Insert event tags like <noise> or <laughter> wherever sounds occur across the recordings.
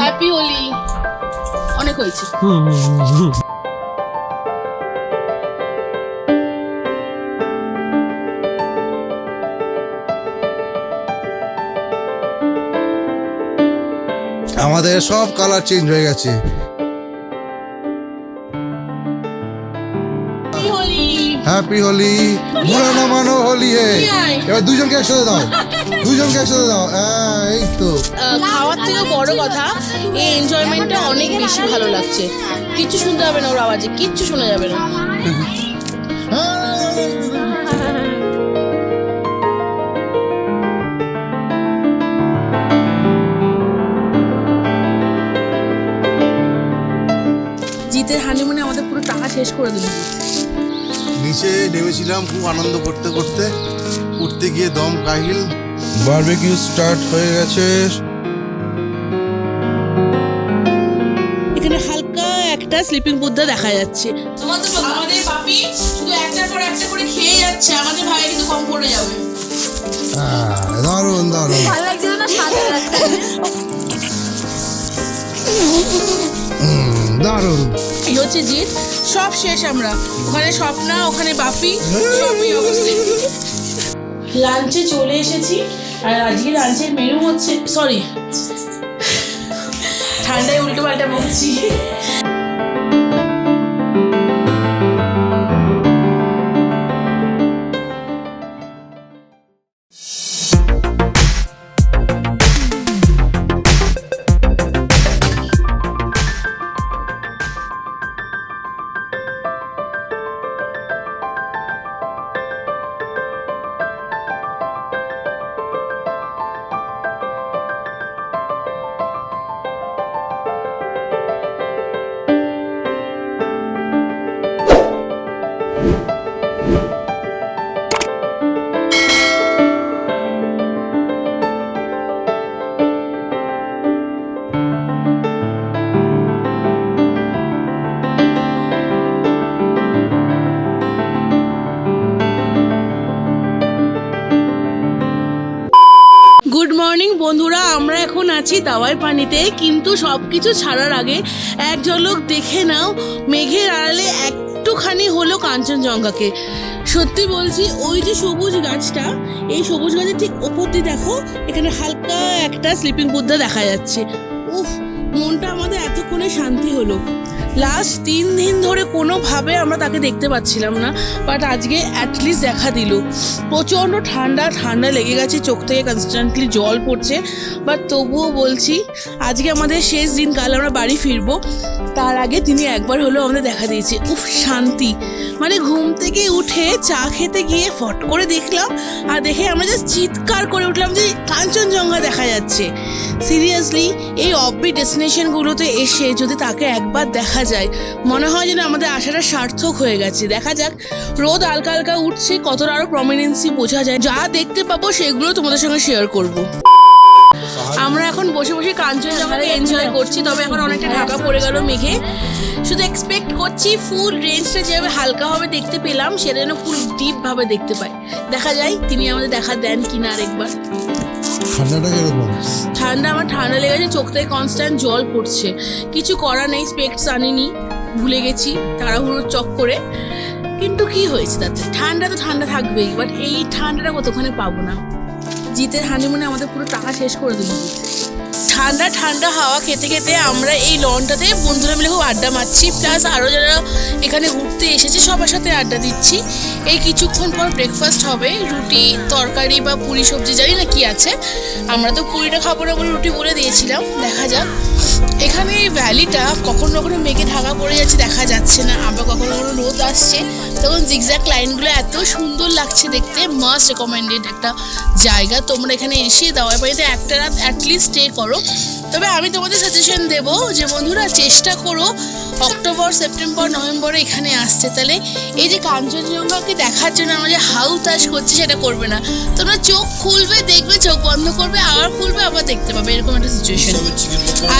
Happy Holi অনেক হয়েছে। আমাদের সব কালার চেঞ্জ হয়ে গেছে। হ্যাপি হোলি বুড়ো না মানো হোলি হে এবার দুজনকে একসাথে দাও। দুজনকে একসাথে দাও। এই তো। খাওয়ার থেকেও বড় কথা এই এনজয়মেন্টটা অনেক বেশি ভালো লাগছে। কিচ্ছু শুনতে হবে না ওর আওয়াজে কিচ্ছু শোনা যাবে না। জিতের হানিমুনে আমাদের পুরো টাকা শেষ করে দিল। নিচে নেমেছিলাম খুব আনন্দ করতে করতে। উঠতে গিয়ে দম কাহিল। বারবিকিউ স্টার্ট হয়ে গেছে। এখানে হালকা একটা স্লিপিং বুদ্ধা দেখা যাচ্ছে। তোমাদের আমাদের পাপি শুধু একটার পর একটা করে খেয়ে যাচ্ছে আমাদের ভাই কিন্তু কম পড়ে যাবে। দারুণ দারুণ। হুম, দারুণ। এই হচ্ছে জিৎ। সব শেষ আমরা। ওখানে স্বপ্না ওখানে বাপি সবই অবস্থা লাঞ্চে চলে এসেছি। আর আজকে লাঞ্চের মেনু হচ্ছে সরি ঠান্ডায় উল্টো পাল্টা বকছি। আছি তাওয়ার পানিতে, কিন্তু সব কিছু ছাড়ার আগে এক ঝলক দেখে নাও, মেঘের আড়ালে একটুখানি হলো কাঞ্চনজঙ্ঘাকে। সত্যি বলছি, ওই যে সবুজ গাছটা, এই সবুজ গাছের ঠিক ওপর দিয়ে দেখো, এখানে হালকা একটা স্লিপিং বুদ্ধা দেখা যাচ্ছে। উফ, মনটা আমাদের এতক্ষণে শান্তি হলো। লাস্ট তিন দিন ধরে কোনোভাবে আমরা তাকে দেখতে পাচ্ছিলাম না বাট আজকে অ্যাটলিস্ট দেখা দিল। প্রচণ্ড ঠান্ডা ঠান্ডা লেগে গেছে, চোখ থেকে কনস্ট্যান্টলি জল পড়ছে বাট তবুও বলছি, আজকে আমাদের শেষ দিন কাল আমরা বাড়ি ফিরবো। তার আগে তিনি একবার হলেও আমাদের দেখা দিয়েছে। উফ, শান্তি। মানে ঘুম থেকে উঠে চা খেতে গিয়ে ফট করে দেখলাম, আর দেখে আমরা জাস্ট চিৎকার করে উঠলাম যে কাঞ্চনজঙ্ঘা দেখা যাচ্ছে। সিরিয়াসলি এই অফবিট ডেস্টিনেশনগুলোতে এসে যদি তাকে একবার দেখা যায়। মনে হয় যেন আমাদের আশাটা সার্থক হয়ে গেছে। দেখা যাক, রোদ হালকা হালকা উঠছে, কতটা আরও প্রমিনেন্সি বোঝা যায়। যা দেখতে পাবো সেগুলো তোমাদের সঙ্গে শেয়ার করব। আমরা এখন বসে বসে কাঞ্চনজঙ্ঘাকে এনজয় করছি, তবে এখন অনেকটা ঢাকা পড়ে গেল মেঘে। শুধু এক্সপেক্ট করছি ফুল রেঞ্জটা যেভাবে হালকা ভাবে দেখতে পেলাম, সেটা যেন ফুল ডিপ ভাবে দেখতে পাই। দেখা যায় তিনি আমাদের দেখা দেন কিনা আরেকবার। ঠান্ডাটা কীরকম? ঠান্ডা আমার ঠান্ডা লেগেছে চোখ কনস্ট্যান্ট জল পড়ছে। কিছু করা নেই স্পেক্টস আনিনি, ভুলে গেছি, তাড়াহুড়োর চক্করে কিন্তু কি হয়েছে তাতে? ঠান্ডা তো ঠান্ডা থাকবেই বাট এই ঠান্ডাটা কতক্ষণে পাবো না? জিতের হানিমুনে আমাদের পুরো টাকা শেষ করে দিল ঠান্ডা ঠান্ডা হাওয়া খেতে খেতে আমরা এই লনটাতে বন্ধুরা মিলে খুব আড্ডা মারছি। প্লাস আরও যারা এখানে ঘুরতে এসেছে, সবার সাথে আড্ডা দিচ্ছি। এই কিছুক্ষণ পর ব্রেকফাস্ট হবে। রুটি, তরকারি বা পুরি সবজি, জানি না কি আছে। আমরা তো পুরিটা খাব না বলে রুটি বলে দিয়েছিলাম। দেখা যাক। এখানে এই ভ্যালিটা কখনো কখনো মেঘে ঢাকা পড়ে যাচ্ছে, দেখা যাচ্ছে না। আবার কখনো কখনো রোদ আসছে। তখন জিগজ্যাক লাইনগুলো এত সুন্দর লাগছে দেখতে। মাস্ট রেকমেন্ডেড একটা জায়গা। তোমরা এখানে এসে দাওয়াই বাড়িতে একটা রাত অ্যাটলিস্ট স্টে করো। তবে আমি তোমাদের সাজেশন দেবো যে বন্ধুরা চেষ্টা করো অক্টোবর সেপ্টেম্বর নভেম্বরে এখানে আসছে তাহলে এই যে কাঞ্চনজঙ্ঘাকে দেখার জন্য আমরা যে হাউ তাস করছি সেটা করবে না। তোমরা চোখ খুলবে দেখবে চোখ বন্ধ করবে আবার খুলবে আবার দেখতে পাবে। এরকম একটা সিচুয়েশন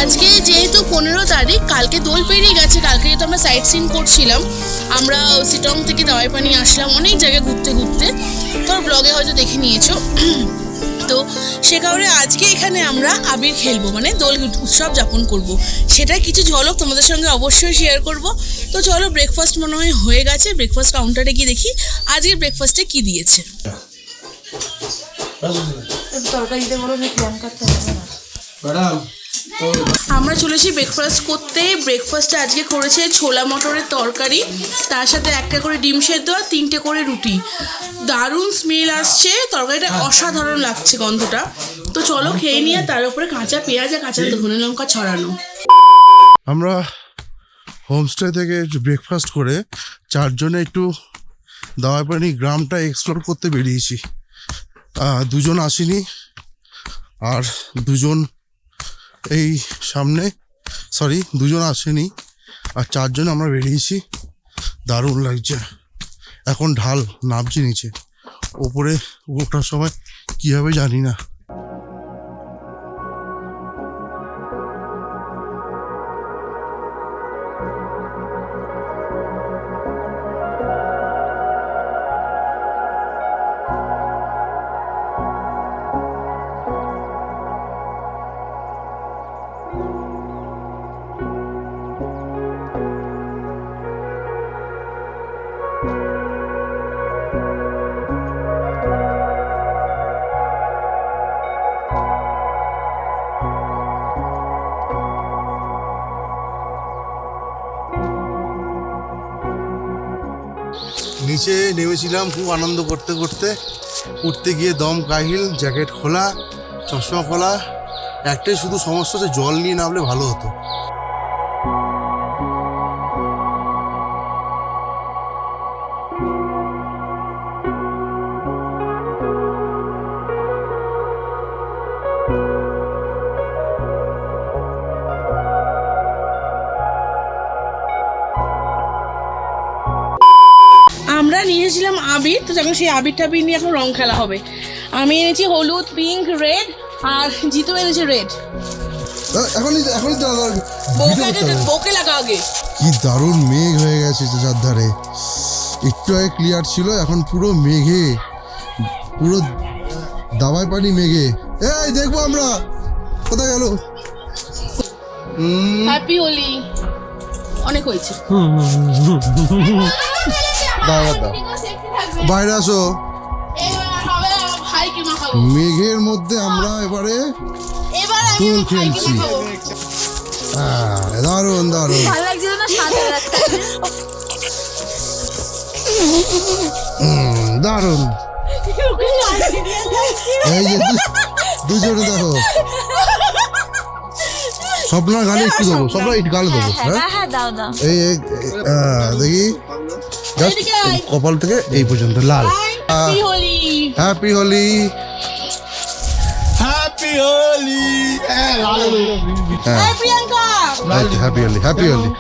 আজকে যেহেতু পনেরো তারিখ কালকে দোল পেরিয়ে গেছে কালকে যেহেতু আমরা সাইট সিন করছিলাম আমরা সিটং থেকে দাওয়াই পানি আসলাম অনেক জায়গায় ঘুরতে ঘুরতে। তোর ব্লগে হয়তো দেখে নিয়েছো। তো সে কারণে আজকে এখানে আমরা আবির খেলব মানে দোল উৎসব যাপন করব। সেটা কিছু ঝলক তোমাদের সঙ্গে অবশ্যই শেয়ার করব। তো চলো ব্রেকফাস্ট মনে হয় হয়ে গেছে ব্রেকফাস্ট কাউন্টারে গিয়ে দেখি আজকের ব্রেকফাস্টে কি দিয়েছে। আমরা চলেছি ব্রেকফাস্ট করতে। ব্রেকফাস্টে আজকে করেছে ছোলা মটরের তরকারি, তার সাথে একটা করে ডিম সেদ্ধ আর তিনটে করে রুটি। দারুণ স্মেল আসছে, তরকারিটা অসাধারণ লাগছে গন্ধটা। তো চলো খেয়ে নিয়ে তার উপরে কাঁচা পেঁয়াজ আর কাঁচা ধনে লঙ্কা ছড়ানো। আমরা হোমস্টে থেকে ব্রেকফাস্ট করে চারজনে একটু দাওয়াইপানি গ্রামটা এক্সপ্লোর করতে বেরিয়েছি। দুজন আসেনি, আর দুজন এই সামনে সরি দুজন আসেনি আর চারজন আমরা বেরিয়েছি। দারুণ লাগছে। এখন ঢাল নামছি নিচে। ওপরে ওঠার সময় কী হবে জানি না। নিচে নেমেছিলাম খুব আনন্দ করতে করতে। উঠতে গিয়ে দম কাহিল, জ্যাকেট খোলা, চশমা খোলা। একটাই শুধু সমস্যা হচ্ছে জল নিয়ে নামলে ভালো হতো। সেই আবির টাবির নিয়ে এখন রং খেলা হবে। আমি এনেছি হলুদ পিঙ্ক রেড আর জিতু এনেছে রেড এখনই এখনই বউকে লাগা আগে। কি দারুণ মেঘ হয়ে গেছে তো চারধারে। একটু আগে ক্লিয়ার ছিল এখন পুরো মেঘে। পুরো দাবাই পানি মেঘে। এই দেখব আমরা। কোথায় গেল? হ্যাপি হোলি অনেক হয়েছে। ভাইরাসও মেঘের মধ্যে আমরা এবারে দোল খেলছি। হ্যাঁ, দারুণ দারুণ। দারুণ। এই যে দুজনে দেখো। স্বপ্নার গালে একটু দেবো স্বপ্নার গালে দেবো হ্যাঁ, হ্যাঁ? এই দেখি। জাস্ট কপাল থেকে এই পর্যন্ত লাল। হ্যাপি হোলি। হ্যাপি হোলি।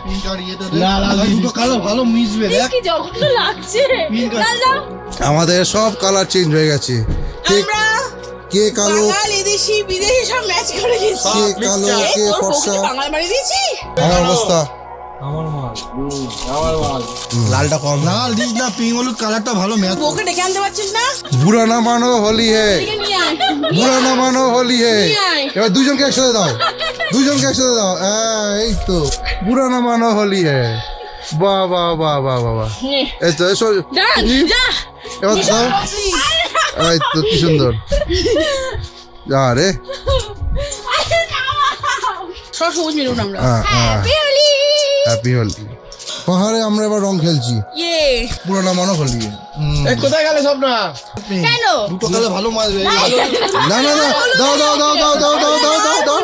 আমাদের সব কালার চেঞ্জ হয়ে গেছে। কে কালো? বিদেশি সব ম্যাচ করে কে কালো কে ফর্সা? অবস্থা। আমার লালটা কম। লাল দিস না পিঙ্ক হলুদ কালারটা ভালো ম্যাচ বউকে ডেকে আনতে পারছিস না? বুড়া না মানো হোলি হে। বুড়া না মানো হোলি হে। এবার দুজনকে একসাথে দাও। দুজনকে একসাথে দাও। হ্যাঁ, এই তো। বুড়া না মানো হোলি হে। বাহ বাহ বাহ বাহ বাহ বাহ এই তো এসো ডান ই, যা। এবার দাও। এই তো কি সুন্দর। যা রে। সব সবুজ মেরুন আমরা হ্যাপি হোলি পাহাড়ে আমরা এবার রং খেলছি। ইয়ে। পুরো না মানো হোলি হুম। কোথায় গেলে সব না কেন? দুটো কালো ভালো মাছবে না না না দাও দাও দাও দাও দাও দাও দাও দাও দাও।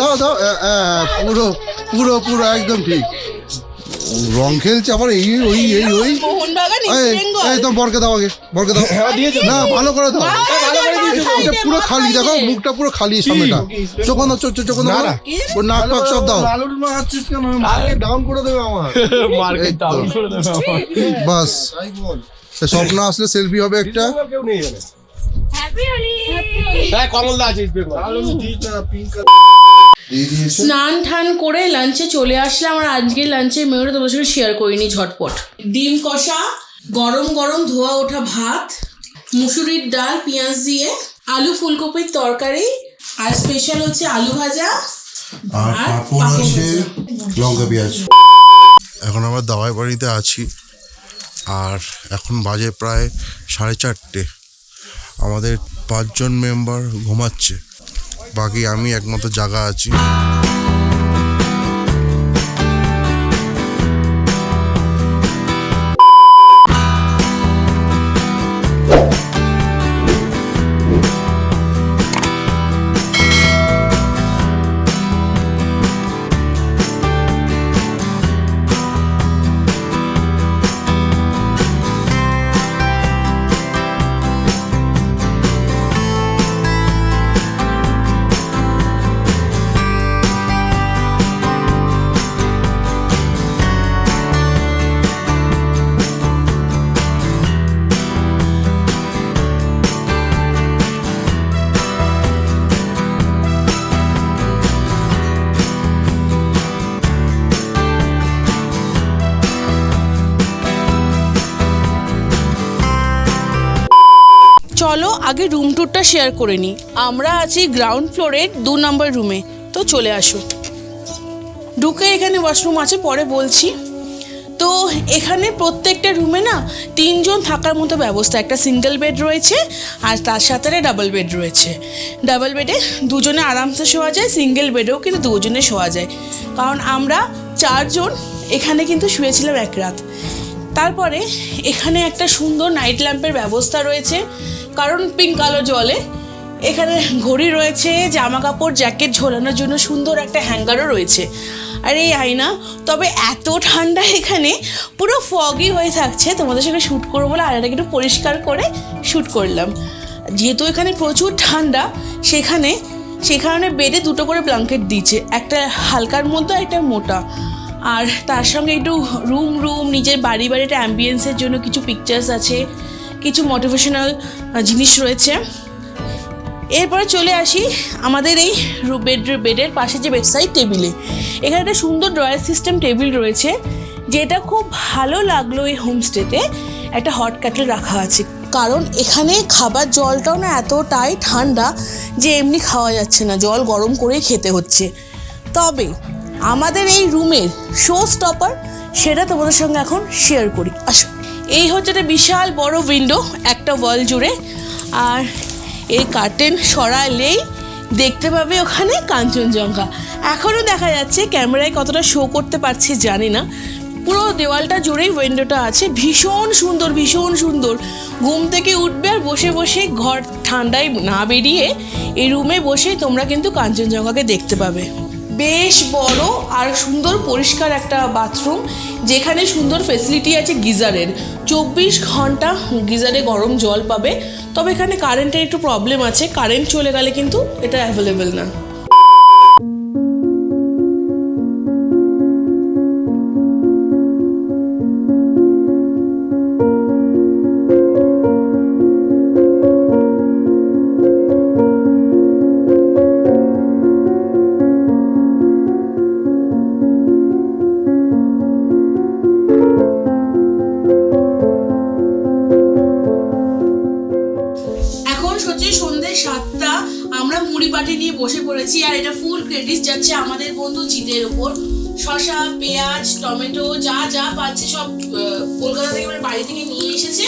দাও দাও পুরো পুরো পুরো একদম ঠিক। রং খেলছে আবার এই ওই এই ওই। মোহনবাগান এই ইস্ট বেঙ্গল। এই তো বরকে দাও আগে বরকে দাও। না ভালো করে দাও। পুরো খালি দেখো মুখটা পুরো খালি সামনেটা। চোখ দাও চোখ চোখ দাও ওর নাক পাক সব দাও। লালুর মারছিস কেন? মার্কেট ডাউন করে দেবে আমার। <laughs> এই তো। বাস। তাই বল। এই স্বপ্ন আসলে সেলফি হবে একটা। কেউ স্নান ঠান করে লাঞ্চে চলে আসলাম আর আজকে লাঞ্চে মেয়েরা তোমার সঙ্গে শেয়ার করিনি ঝটপট। ডিম কষা গরম গরম ধোয়া ওঠা ভাত মুসুরির ডাল পেঁয়াজ দিয়ে আলু ফুলকপির তরকারি আর স্পেশাল হচ্ছে আলু ভাজা আর পাঁপড় আছে লঙ্কা পেঁয়াজ। এখন আমরা দাওয়াই বাড়িতে আছি আর এখন বাজে প্রায় সাড়ে চারটে। আমাদের পাঁচজন মেম্বার ঘুমাচ্ছে বাকি আমি একমাত্র জায়গা আছি। চলো আগে রুম ট্যুরটা শেয়ার করে নিই। আমরা আছি গ্রাউন্ড ফ্লোরের দু নম্বর রুমে তো চলে আসো। ঢুকে এখানে ওয়াশরুম আছে, পরে বলছি। তো এখানে প্রত্যেকটা রুমে না তিনজন থাকার মতো ব্যবস্থা। একটা সিঙ্গেল বেড রয়েছে আর তার সাথে ডাবল বেড রয়েছে। ডাবল বেডে দুজনে আরামসে শোয়া যায় সিঙ্গেল বেডেও কিন্তু দুজনে শোয়া যায়। কারণ আমরা চারজন এখানে কিন্তু শুয়েছিলাম এক রাত। তারপরে এখানে একটা সুন্দর নাইট ল্যাম্পের ব্যবস্থা রয়েছে। কারণ পিঙ্ক কালো জলে। এখানে ঘড়ি রয়েছে, জামা কাপড় জ্যাকেট ঝোলানোর জন্য সুন্দর একটা হ্যাঙ্গারও রয়েছে। আর এই আয়না, তবে এত ঠান্ডা এখানে, পুরো ফগি হয়ে থাকছে। তোমাদের সঙ্গে শ্যুট করব বলে আয়নাটাকে একটু পরিষ্কার করে শ্যুট করলাম। যেহেতু এখানে প্রচুর ঠান্ডা, সেখানে সে কারণে বেডে দুটো করে ব্ল্যাঙ্কেট দিয়েছে। একটা হালকার মধ্যে একটা মোটা। আর তার সঙ্গে একটু রুম রুম নিজের বাড়ি বাড়িটা অ্যাম্বিয়েন্সের জন্য কিছু পিকচার্স আছে। কিছু মোটিভেশনাল জিনিস রয়েছে। এরপরে চলে আসি আমাদের এই বেড বেডের পাশে যে বেডসাইড টেবিলে এখানে একটা সুন্দর ড্রয়ার সিস্টেম টেবিল রয়েছে, যেটা খুব ভালো লাগল এই হোমস্টেতে একটা হট ক্যাটেল রাখা আছে। কারণ এখানে খাবার জলটাও না এতটাই ঠান্ডা যে এমনি খাওয়া যাচ্ছে না, জল গরম করেই খেতে হচ্ছে। তবে আমাদের এই রুমের শো স্টপার সেটা তোমাদের সঙ্গে এখন শেয়ার করি। আসো। এই হচ্ছে একটা বিশাল বড় উইন্ডো একটা ওয়াল জুড়ে। আর এই কার্টেন সরালেই দেখতে পাবে ওখানে কাঞ্চনজঙ্ঘা। এখনও দেখা যাচ্ছে ক্যামেরায় কতটা শো করতে পারছি, জানি না। পুরো দেওয়ালটা জুড়েই উইন্ডোটা আছে। ভীষণ সুন্দর ভীষণ সুন্দর। ঘুম থেকে উঠবে আর বসে বসে ঘর ঠান্ডায় না বেরিয়ে এই রুমে বসেই তোমরা কিন্তু কাঞ্চনজঙ্ঘাকে দেখতে পাবে। বেশ বড় আর সুন্দর পরিষ্কার একটা বাথরুম, যেখানে সুন্দর ফেসিলিটি আছে গিজারের। চব্বিশ ঘণ্টা গিজারে গরম জল পাবে, তবে এখানে কারেন্টের একটু প্রবলেম আছে। কারেন্ট চলে গেলে কিন্তু এটা অ্যাভেলেবেল না। নিয়ে বসে পড়েছি আর এটা ফুল ক্রেডিট যাচ্ছে আমাদের বন্ধু জিতের ওপর। শসা পেঁয়াজ টমেটো যা যা পাচ্ছে সব কলকাতা থেকে মানে বাড়ি থেকে নিয়ে এসেছে।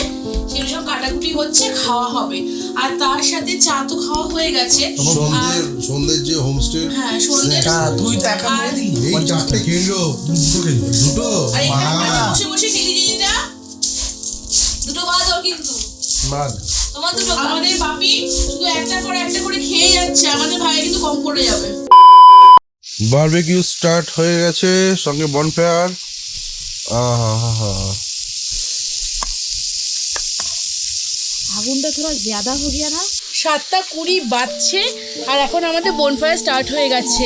সেগুলো সব কাটাকুটি হচ্ছে খাওয়া হবে। আর তার সাথে চা তো খাওয়া হয়ে গেছে। আর সন্ধ্যের যে হোমস্টে হ্যাঁ সন্ধ্যে তুই তো একা এই চারটে দুটো বসে বসে খেলি দুটো বাদ কিন্তু। বাদ। আমাদের বাপি শুধু একটা করে একটা করে খেয়ে যাচ্ছে আমাদের ভাই কিন্তু কম করে যাবে। বারবেকিউ স্টার্ট হয়ে গেছে সঙ্গে বনফেয়ার আহা আগুনটা থোড়া জ্যাদা হো গিয়া না? সাতটা কুড়ি বাজছে আর এখন আমাদের বনফায়ার স্টার্ট হয়ে গেছে।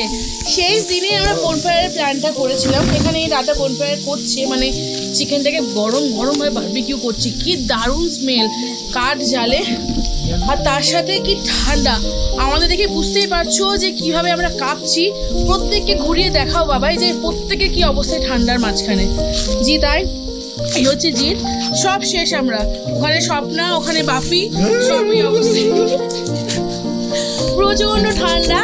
সেই দিনে আমরা বনফায়ারের প্ল্যানটা করেছিলাম। এখানে এই রাতে বনফায়ার করছে মানে চিকেনটাকে গরম গরম হয়ে বারবিকিউ করছি। কি দারুণ স্মেল কাঠ জালে আর তার সাথে কি ঠান্ডা! আমাদের দেখে বুঝতেই পারছ যে কীভাবে আমরা কাঁপছি। প্রত্যেককে ঘুরিয়ে দেখাও বাবাই যে প্রত্যেকে কি অবস্থায় ঠান্ডার মাঝখানে। জি, তাই? এই হচ্ছে জিৎ। সব শেষ আমরা। ওখানে স্বপ্না ওখানে বাপি সবই অবস্থা প্রচণ্ড ঠান্ডা।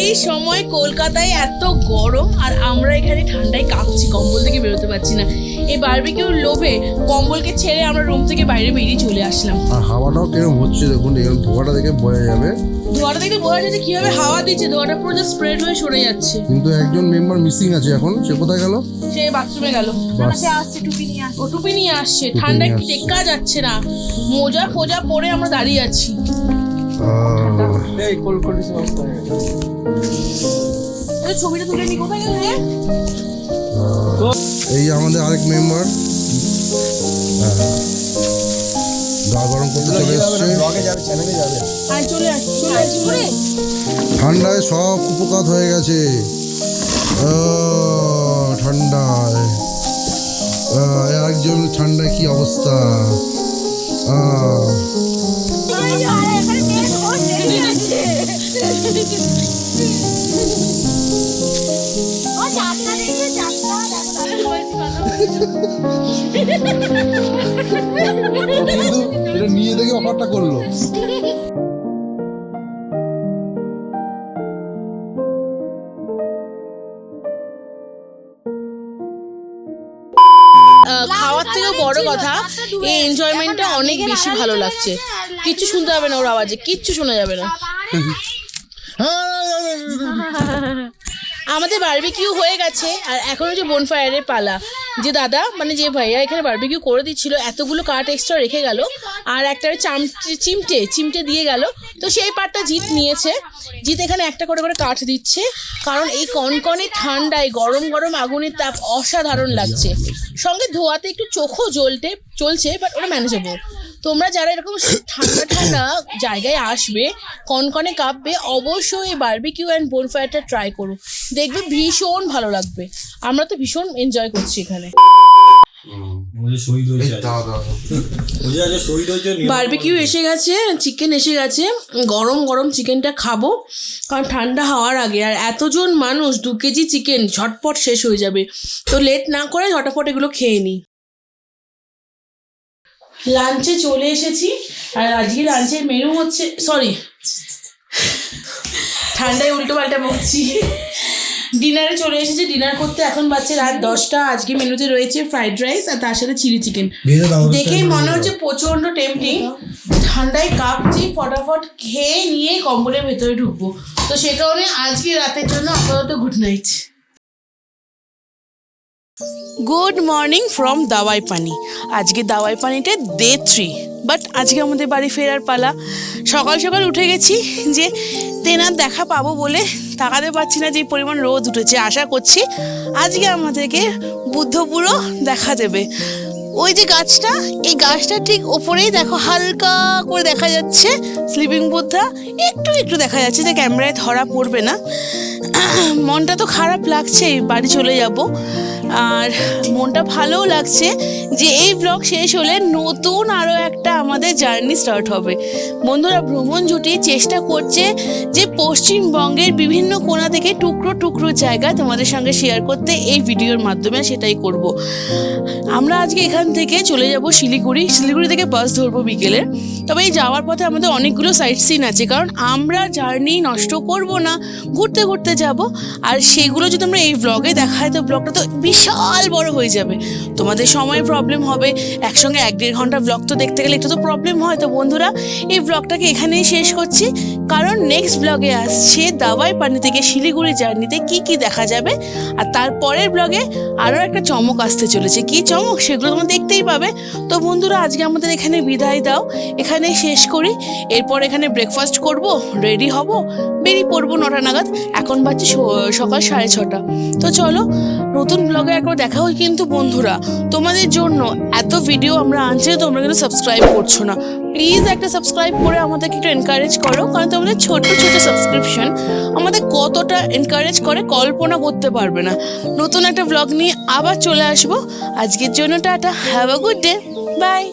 এই সময় কলকাতায় এত গরম আর আমরা এখানে ঠান্ডায় কাঁপছি কম্বল থেকে বেরোতে পারছি না। এই বারবিকিউর লোভে কম্বলকে ছেড়ে আমরা রুম থেকে বাইরে বেরিয়ে চলে আসলাম। আর হাওয়াটাও কিরম হচ্ছে দেখুন এরকম ধোয়াটা দেখে বোঝা যাবে। ধোয়াটা দেখে বোঝা যাচ্ছে কীভাবে হাওয়া দিচ্ছে ধোয়াটা পুরো স্প্রেড হয়ে সরে যাচ্ছে। কিন্তু একজন মেম্বার মিসিং আছে এখন সে কোথায় গেল? সে বাথরুমে গেল। সে আসছে টুপি নিয়ে আসছে। ও টুপি নিয়ে আসছে ঠান্ডায় টেক্কা যাচ্ছে না। মোজা ফোজা পরে আমরা দাঁড়িয়ে আছি। এই কলকাতা সমস্ত এই ছবিটা তুলে নি কোথায় গেল? এই আমাদের আরেক মেম্বার গা গরম করতে চলে এসছে। ব্লগে যাবে চ্যানেলে যাবে। আর চলে আসছি চলে আসছি ঘুরে ঠান্ডায় সব উপকাত হয়ে গেছে। ঠান্ডায়। একজন ঠান্ডায় কি অবস্থা? আহ, এটা নিয়ে দেখে অফারটা করল। খাওয়ার থেকেও বড় কথা এই এনজয়মেন্টটা অনেক বেশি ভালো লাগছে। কিচ্ছু শুনতে হবে না ওর আওয়াজে কিচ্ছু শোনা যাবে না। <laughs> আমাদের বারবিকিউ হয়ে গেছে, আর এখন হচ্ছে বোনফায়ারের পালা। যে দাদা মানে যে ভাইয়া এখানে বারবিকিউ করে দিচ্ছিল, এতগুলো কাঠ এক্সট্রা রেখে গেল, আর একটা চামচে চিমটে চিমটে দিয়ে গেল। তো সেই পার্টটা জিত নিয়েছে। জিত এখানে একটা করে করে কাঠ দিচ্ছে, কারণ এই কনকনে ঠান্ডায়, গরম গরম আগুনের তাপ অসাধারণ লাগছে। সঙ্গে ধোয়াতে একটু চোখও জ্বলতে চলছে বাট ওটা ম্যানেজেবল তোমরা যারা এরকম ঠান্ডা ঠান্ডা জায়গায় আসবে কনকনে কাঁপবে অবশ্যই এই বারবিকিউ অ্যান্ড বোনফায়ারটা ট্রাই করো। দেখবে ভীষণ ভালো লাগবে। আমরা তো ভীষণ এনজয় করছি এখানে। বারবিকিউ এসে গেছে চিকেন এসে গেছে। গরম গরম চিকেনটা খাব কারণ ঠান্ডা হওয়ার আগে। আর এতজন মানুষ দু কেজি চিকেন ঝটপট শেষ হয়ে যাবে। তো লেট না করে ঝটপট এগুলো খেয়ে নিই। লাঞ্চে চলে এসেছি। আর আজকে লাঞ্চের মেনু হচ্ছে সরি ঠান্ডায় উল্টো পাল্টা বকছি ডিনারে চলে এসেছি ডিনার করতে এখন বাচ্চা রাত দশটা। আজকে মেনুতে রয়েছে ফ্রাইড রাইস আর তার সাথে চিলি চিকেন দেখেই মনে হচ্ছে প্রচণ্ড টেম্পটিং ঠান্ডায় কাঁপছি ফটাফট খেয়ে নিয়ে কম্বলের ভেতরে ঢুকবো। তো সে কারণে আজকে রাতের জন্য আপাতত good night good morning from দাওয়াই পানি আজকে দাওয়াই পানিটা ডে থ্রি বাট আজকে আমাদের বাড়ি ফেরার পালা। সকাল সকাল উঠে গেছি যে, তেনার দেখা পাবো বলে তাকাতে পারছি না যে পরিমাণ রোদ উঠেছে, আশা করছি আজকে আমাদেরকে বুদ্ধপুরও দেখা দেবে। ওই যে গাছটা, এই গাছটা ঠিক ওপরেই দেখো হালকা করে দেখা যাচ্ছে স্লিপিং বুদ্ধা, একটু একটু দেখা যাচ্ছে যে ক্যামেরায় ধরা পড়বে না। মনটা তো খারাপ লাগছে বাড়ি চলে যাব। আর মনটা ভালোও লাগছে যে এই ব্লগ শেষ হলে নতুন আরও একটা আমাদের জার্নি স্টার্ট হবে। বন্ধুরা, ভ্রমণ জুটি চেষ্টা করছে যে পশ্চিমবঙ্গের বিভিন্ন কোণা থেকে টুকরো টুকরো জায়গা তোমাদের সঙ্গে শেয়ার করতে এই ভিডিওর মাধ্যমে সেটাই করব। আমরা আজকে এখান থেকে চলে যাব শিলিগুড়ি। শিলিগুড়ি থেকে বাস ধরবো বিকেলে। তবে এই যাওয়ার পথে আমাদের অনেকগুলো সাইট সিন আছে, কারণ আমরা জার্নি নষ্ট করব না, ঘুরতে ঘুরতে যাব। আর সেগুলো যদি আমরা এই ব্লগে দেখাই, তো ব্লগটা তো বিশাল বড় হয়ে যাবে। তোমাদের সময় প্রবলেম হবে। একসঙ্গে এক দেড় ঘণ্টা ব্লগ তো দেখতে গেলে একটু তো প্রবলেম হয়। তো বন্ধুরা, এই ব্লগটাকে এখানেই শেষ করছি। কারণ নেক্সট ব্লগে আসছে দাবাই পানি থেকে শিলিগুড়ি জার্নিতে কি কি দেখা যাবে। আর তারপরের ব্লগে আরও একটা চমক আসতে চলেছে। কি চমক? সেগুলো তোমরা দেখতেই পাবে। তো বন্ধুরা, আজকে আমাদের এখানে বিদায় দাও। এখানে শেষ করি। এরপর এখানে ব্রেকফাস্ট করব রেডি হব। বেরিয়ে পড়ব নটা নাগাদ। এখন বাজছে সকাল সাড়ে ছটা। তো চলো, নতুন ব্লগে একবার দেখা হয় কিন্তু বন্ধুরা, তোমাদের জন্য এত ভিডিও আমরা আনছি তোমরা কিন্তু সাবস্ক্রাইব করছ না। প্লিজ একটা সাবস্ক্রাইব করে আমাদেরকে একটু এনকারেজ করো, কারণ তোমাদের ছোট ছোট সাবস্ক্রিপশন আমাদের কতটা এনকারেজ করে কল্পনা করতে পারবে না। নতুন একটা ব্লগ নিয়ে আবার চলে আসব। আজকের জন্য tata have a good day bye